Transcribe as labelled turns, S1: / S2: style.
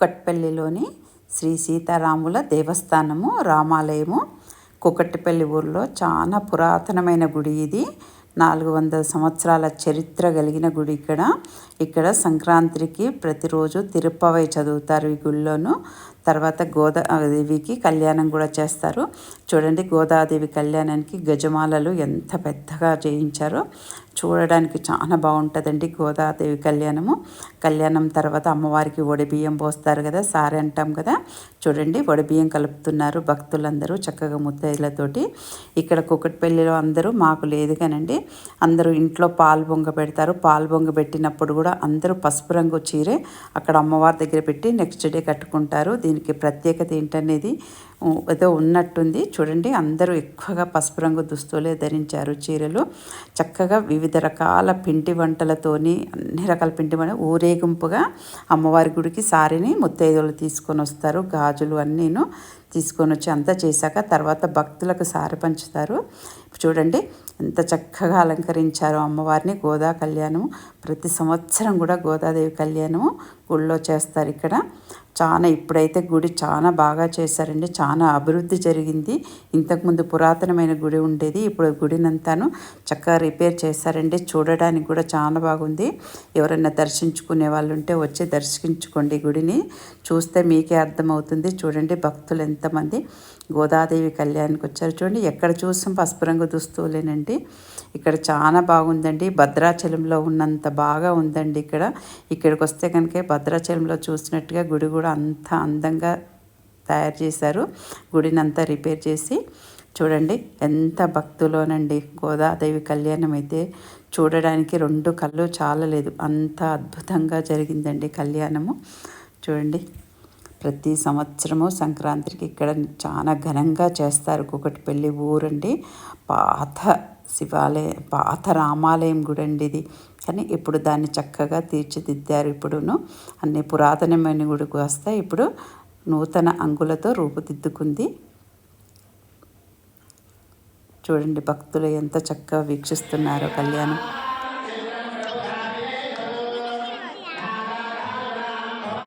S1: కుకట్పల్లిలోని శ్రీ సీతారాముల దేవస్థానము రామాలయము. కుకట్పల్లి ఊర్లో చాలా పురాతనమైన గుడి ఇది. నాలుగు వందల సంవత్సరాల చరిత్ర కలిగిన గుడి ఇక్కడ. ఇక్కడ సంక్రాంతికి ప్రతిరోజు తిరుప్పవై చదువుతారు ఈ గుళ్ళోను. తర్వాత గోదాదేవికి కళ్యాణం కూడా చేస్తారు. చూడండి గోదాదేవి కళ్యాణానికి గజమాలలు ఎంత పెద్దగా చేయించారో చూడడానికి చాలా బాగుంటుందండి గోదాదేవి కళ్యాణము. కళ్యాణం తర్వాత అమ్మవారికి బియ్యం పోస్తారు కదా సారే అంటాం కదా. చూడండి బియ్యం కలుపుతున్నారు భక్తులందరూ చక్కగా ముత్తైదులతోటి. ఇక్కడ కుక్కటిపల్లిలో అందరూ మాకు లేదు కానండి అందరూ ఇంట్లో పాలు బొంగ పెడతారు. పాలు బొంగ పెట్టినప్పుడు కూడా అందరూ పసుపు రంగు చీరే అక్కడ అమ్మవారి దగ్గర పెట్టి నెక్స్ట్ డే కట్టుకుంటారు. దీనికి ప్రత్యేకత ఏంటనేది ఏదో ఉన్నట్టుంది. చూడండి అందరూ ఎక్కువగా పసుపు రంగు దుస్తులే ధరించారు చీరలు. చక్కగా వివిధ రకాల పిండి వంటలతోని అన్ని రకాల పిండి వంట ఊరేగింపుగా అమ్మవారి గుడికి సారిని ముత్తైదులు తీసుకొని వస్తారు. గాజులు అన్నీను తీసుకొని వచ్చి అంతా చేశాక తర్వాత భక్తులకు సారి పంచుతారు. చూడండి ఎంత చక్కగా అలంకరించారు అమ్మవారిని. గోదా కళ్యాణము. ప్రతి సంవత్సరం కూడా గోదాదేవి కళ్యాణము గుళ్ళో చేస్తారు ఇక్కడ. చాలా ఇప్పుడైతే గుడి చాలా బాగా చేశారండి. చాలా అభివృద్ధి జరిగింది. ఇంతకుముందు పురాతనమైన గుడి ఉండేది. ఇప్పుడు గుడినంతాను చక్కగా రిపేర్ చేశారండి. చూడడానికి కూడా చాలా బాగుంది. ఎవరైనా దర్శించుకునే వాళ్ళు ఉంటే వచ్చి దర్శించుకోండి గుడిని. చూస్తే మీకే అర్థమవుతుంది. చూడండి భక్తులు ఎంతమంది. గోదాదేవి కళ్యాణ్కి వచ్చారు. చూడండి ఎక్కడ చూసాం పసుపు రంగు దుస్తువులేనండి ఇక్కడ చాలా బాగుందండి. భద్రాచలంలో ఉన్నంత బాగా ఉందండి ఇక్కడ. ఇక్కడికి వస్తే కనుక భద్రాచలంలో చూసినట్టుగా గుడి కూడా అంత అందంగా తయారు చేశారు. గుడిని అంతా రిపేర్ చేసి చూడండి ఎంత భక్తులోనండి. గోదాదేవి కళ్యాణం అయితే చూడడానికి రెండు కళ్ళు చాలలేదు. అంత అద్భుతంగా జరిగిందండి కళ్యాణము. చూడండి ప్రతి సంవత్సరము సంక్రాంతికి ఇక్కడ చాలా ఘనంగా చేస్తారు. పెళ్ళి ఊరండి పాత శివాలయ పాత రామాలయం గుడి అండి ఇది. కానీ ఇప్పుడు దాన్ని చక్కగా తీర్చిదిద్దారు ఇప్పుడును. అన్ని పురాతనమైన గుడికి వస్తే ఇప్పుడు నూతన అంగులతో రూపుదిద్దుకుంది. చూడండి భక్తులు ఎంత చక్కగా వీక్షిస్తున్నారో కళ్యాణం.